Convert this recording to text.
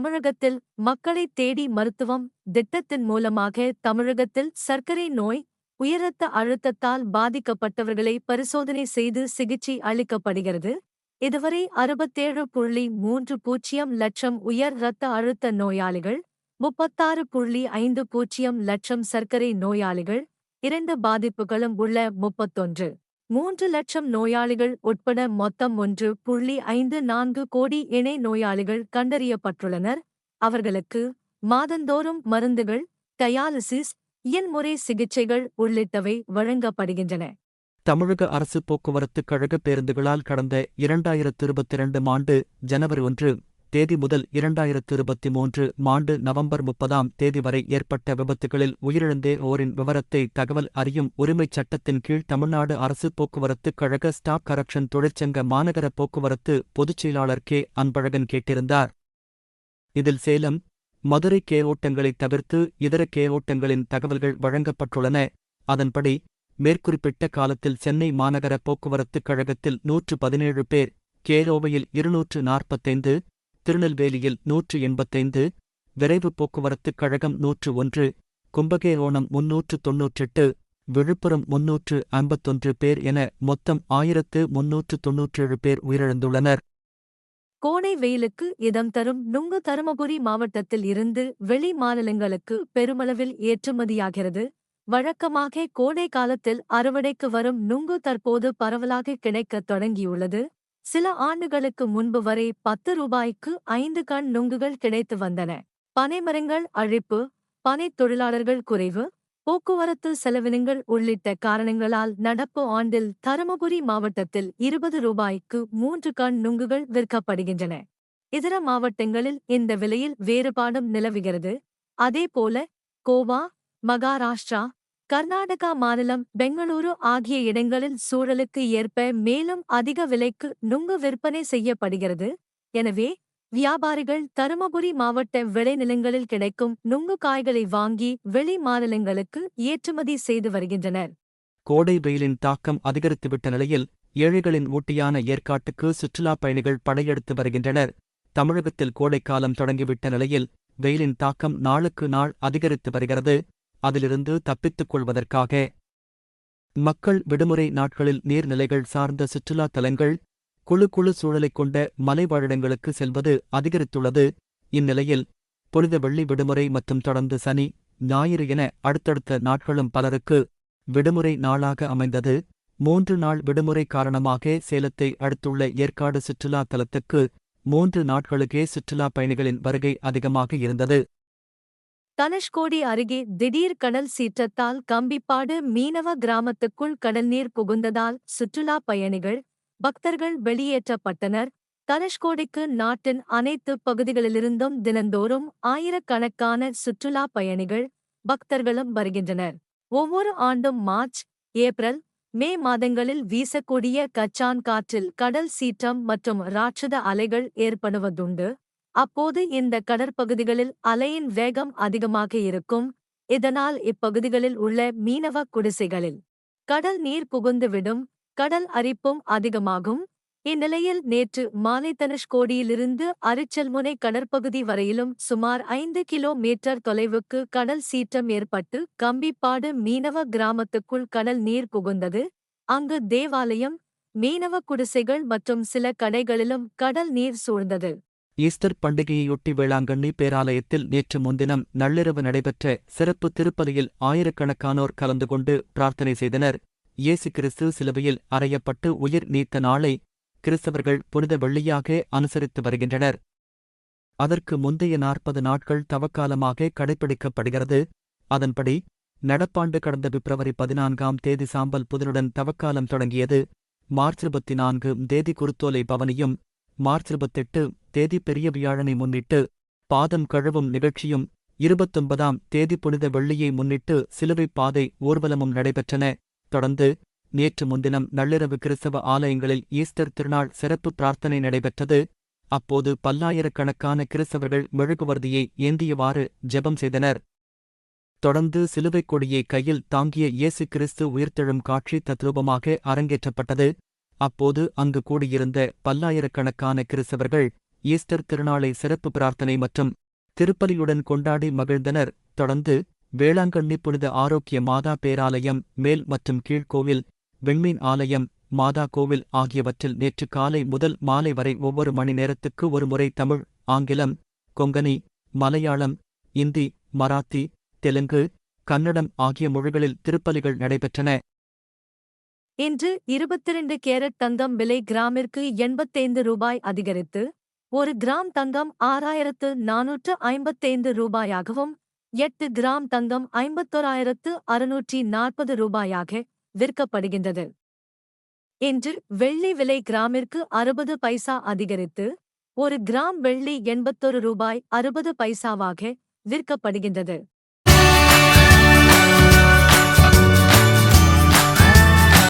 தமிழகத்தில் மக்களை தேடி மருத்துவம் திட்டத்தின் மூலமாக தமிழகத்தில் சர்க்கரை நோய் உயர் அழுத்தத்தால் பாதிக்கப்பட்டவர்களை பரிசோதனை செய்து சிகிச்சை அளிக்கப்படுகிறது. இதுவரை அறுபத்தேழு புள்ளி மூன்று பூஜ்ஜியம் லட்சம் உயர் இரத்த அழுத்த நோயாளிகள் முப்பத்தாறு புள்ளி ஐந்து பூஜ்ஜியம் லட்சம் சர்க்கரை நோயாளிகள் இரண்டு பாதிப்புகளும் உள்ள முப்பத்தொன்று. மூன்று லட்சம் நோயாளிகள் உட்பட மொத்தம் ஒன்று புள்ளி ஐந்து நான்கு கோடி இணை நோயாளிகள் கண்டறியப்பட்டுள்ளனர். அவர்களுக்கு மாதந்தோறும் மருந்துகள் டயாலிசிஸ் இயன்முறை சிகிச்சைகள் உள்ளிட்டவை வழங்கப்படுகின்றன. தமிழக அரசு போக்குவரத்து கழக பேருந்துகளால் கடந்த இரண்டாயிரத்து இருபத்தி இரண்டு ஆண்டு ஜனவரி ஒன்று தேதி முதல் இரண்டாயிரத்து இருபத்தி மூன்று ஆண்டு நவம்பர் முப்பதாம் தேதி வரை ஏற்பட்ட விபத்துகளில் உயிரிழந்தே ஓரின் விவரத்தை தகவல் அறியும் உரிமைச் சட்டத்தின் கீழ் தமிழ்நாடு அரசு போக்குவரத்து கழக ஸ்டாப் கரப்ஷன் தொழிற்சங்க மாநகர போக்குவரத்து பொதுச் செயலாளர் கே. அன்பழகன் கேட்டிருந்தார். இதில் சேலம் மதுரை கே. ஓட்டங்களைத் தவிர்த்து இதர கே. ஓட்டங்களின் தகவல்கள் வழங்கப்பட்டுள்ளன. அதன்படி மேற்குறிப்பிட்ட காலத்தில் சென்னை மாநகர போக்குவரத்துக் கழகத்தில் நூற்று பதினேழு பேர் கேரோவையில் இருநூற்று நாற்பத்தைந்து திருநெல்வேலியில் நூற்று எண்பத்தைந்து விரைவு போக்குவரத்துக் கழகம் நூற்று ஒன்று கும்பகேரோணம் முன்னூற்று தொன்னூற்றெட்டு விழுப்புரம் முன்னூற்று ஐம்பத்தொன்று பேர் என மொத்தம் ஆயிரத்து முன்னூற்று தொன்னூற்றேழு பேர் உயிரிழந்துள்ளனர். கோடை வெயிலுக்கு இதம் தரும் நுங்கு தருமபுரி மாவட்டத்தில் இருந்து வெளி மாநிலங்களுக்கு பெருமளவில் ஏற்றுமதியாகிறது. வழக்கமாக கோடை காலத்தில் அறுவடைக்கு வரும் நுங்கு தற்போது பரவலாக கிடைக்கத் தொடங்கியுள்ளது. சில ஆண்டுகளுக்கு முன்பு வரை பத்து ரூபாய்க்கு ஐந்து கண் நுங்குகள் கிடைத்து வந்தன. பனைமரங்கள் அழிப்பு பனைத் தொழிலாளர்கள் குறைவு போக்குவரத்து செலவினங்கள் உள்ளிட்ட காரணங்களால் நடப்பு ஆண்டில் தருமபுரி மாவட்டத்தில் இருபது ரூபாய்க்கு மூன்று கண் நுங்குகள் விற்கப்படுகின்றன. இதர மாவட்டங்களில் இந்த விலையில் வேறுபாடும் நிலவுகிறது. அதேபோல கோவா மகாராஷ்டிரா கர்நாடகா மாநிலம் பெங்களூரு ஆகிய இடங்களில் சூழலுக்கு ஏற்ப மேலும் அதிக விலைக்கு நுங்கு விற்பனை செய்யப்படுகிறது. எனவே வியாபாரிகள் தருமபுரி மாவட்ட விளைநிலங்களில் கிடைக்கும் நுங்கு காய்களை வாங்கி வெளி மாநிலங்களுக்கு ஏற்றுமதி செய்து வருகின்றனர். கோடை வெயிலின் தாக்கம் அதிகரித்துவிட்ட நிலையில் ஏழைகளின் ஊட்டியான ஏற்காட்டுக்கு சுற்றுலாப் பயணிகள் படையெடுத்து வருகின்றனர். தமிழகத்தில் கோடைக்காலம் தொடங்கிவிட்ட நிலையில் வெயிலின் தாக்கம் நாளுக்கு நாள் அதிகரித்து வருகிறது. அதிலிருந்து தப்பித்துக் கொள்வதற்காக மக்கள் விடுமுறை நாட்களில் நீர்நிலைகள் சார்ந்த சுற்றுலாத் தலங்கள் குழு குழு சூழலைக் கொண்ட மலைவாழிடங்களுக்கு செல்வது அதிகரித்துள்ளது. இந்நிலையில் புனித வெள்ளி விடுமுறை மற்றும் தொடர்ந்து சனி ஞாயிறு என அடுத்தடுத்த நாட்களும் பலருக்கு விடுமுறை நாளாக அமைந்தது. மூன்று நாள் விடுமுறை காரணமாக சேலத்தை அடுத்துள்ள ஏற்காடு சுற்றுலா தலத்துக்கு மூன்று நாட்களுக்கே சுற்றுலாப் பயணிகளின் வருகை அதிகமாக இருந்தது. தனுஷ்கோடி அருகே திடீர் கடல் சீற்றத்தால் கம்பிப்பாடு மீனவ கிராமத்துக்குள் கடல்நீர் புகுந்ததால் சுற்றுலா பயணிகள் பக்தர்கள் வெளியேற்றப்பட்டனர். தனுஷ்கோடிக்கு நாட்டின் அனைத்து பகுதிகளிலிருந்தும் தினந்தோறும் ஆயிரக்கணக்கான சுற்றுலா பயணிகள் பக்தர்களும் வருகின்றனர். ஒவ்வொரு ஆண்டும் மார்ச் ஏப்ரல் மே மாதங்களில் வீசக்கூடிய கச்சான் காற்றில் கடல் சீற்றம் மற்றும் ராட்சத அலைகள் ஏற்படுவதுண்டு. அப்போது இந்த கடற்பகுதிகளில் அலையின் வேகம் அதிகமாக இருக்கும். இதனால் இப்பகுதிகளில் உள்ள மீனவ குடிசைகளில் கடல் நீர் புகுந்துவிடும். கடல் அரிப்பும் அதிகமாகும். இந்நிலையில் நேற்று மாலை தனுஷ்கோடியிலிருந்து அரிச்சல்முனை கடற்பகுதி வரையிலும் சுமார் ஐந்து கிலோ மீட்டர் தொலைவுக்கு கடல் சீற்றம் ஏற்பட்டு கம்பிப்பாடு மீனவ கிராமத்துக்குள் கடல் நீர் புகுந்தது. அங்கு தேவாலயம் மீனவ குடிசைகள் மற்றும் சில கடைகளிலும் கடல் நீர் சூழ்ந்தது. ஈஸ்டர் பண்டிகையையொட்டி வேளாங்கண்ணி பேராலயத்தில் நேற்று முன்தினம் நள்ளிரவு நடைபெற்ற சிறப்பு திருப்பலியில் ஆயிரக்கணக்கானோர் கலந்து கொண்டு பிரார்த்தனை செய்தனர். இயேசு கிறிஸ்து சிலுவையில் அறையப்பட்டு உயிர் நீத்த நாளை கிறிஸ்தவர்கள் புனித வெள்ளியாக அனுசரித்து வருகின்றனர். அதற்கு முந்தைய நாற்பது நாட்கள் தவக்காலமாக கடைபிடிக்கப்படுகிறது அதன்படி நடப்பாண்டு கடந்த பிப்ரவரி பதினான்காம் தேதி சாம்பல் புதனுடன் தவக்காலம் தொடங்கியது. மார்ச் இருபத்தி நான்கு தேதி குருத்தோலை பவனியும் மார்ச் இருபத்தெட்டு தேதி பெரிய வியாழனை முன்னிட்டு பாதம் கழுவும் நிகழ்ச்சியும் இருபத்தொன்பதாம் தேதி புனித வெள்ளியை முன்னிட்டு சிலுவை பாதை ஊர்வலமும் நடைபெற்றன. தொடர்ந்து நேற்று முன்தினம் நள்ளிரவு கிறிஸ்தவ ஆலயங்களில் ஈஸ்டர் திருநாள் சிறப்பு பிரார்த்தனை நடைபெற்றது. அப்போது பல்லாயிரக்கணக்கான கிறிஸ்தவர்கள் மெழுகுவர்தியை ஏந்தியவாறு ஜெபம் செய்தனர். தொடர்ந்து சிலுவைக் கொடியை கையில் தாங்கிய இயேசு கிறிஸ்து உயிர்த்தெழும் காட்சி தத்ரூபமாக அரங்கேற்றப்பட்டது. அப்போது அங்கு கூடியிருந்த பல்லாயிரக்கணக்கான கிறிஸ்தவர்கள் ஈஸ்டர் திருநாளை சிறப்பு பிரார்த்தனை மற்றும் திருப்பலியுடன் கொண்டாடி மகிழ்ந்தனர். தொடர்ந்து வேளாங்கண்ணி புனித ஆரோக்கிய மாதா பேராலயம் மேல் மற்றும் கீழ்கோவில் வெண்மீன் ஆலயம் மாதா கோவில் ஆகியவற்றில் நேற்று காலை முதல் மாலை வரை ஒவ்வொரு மணி நேரத்துக்கு ஒரு முறை தமிழ் ஆங்கிலம் கொங்கனி மலையாளம் இந்தி மராத்தி தெலுங்கு கன்னடம் ஆகிய மொழிகளில் திருப்பலிகள் நடைபெற்றன. இன்று இருபத்திரண்டு கேரட் தங்கம் விலை கிராமிற்கு எண்பத்தைந்து ரூபாய் அதிகரித்து ஒரு கிராம் தங்கம் ஆறாயிரத்து நானூற்று ஐம்பத்தைந்து ரூபாயாகவும் எட்டு கிராம் தங்கம் ஐம்பத்தோராயிரத்து அறுநூற்றி நாற்பது ரூபாயாக விற்கப்படுகின்றது. இன்று வெள்ளி விலை கிராமிற்கு அறுபது பைசா அதிகரித்து ஒரு கிராம் வெள்ளி எண்பத்தொரு ரூபாய் அறுபது பைசாவாக விற்கப்படுகின்றது.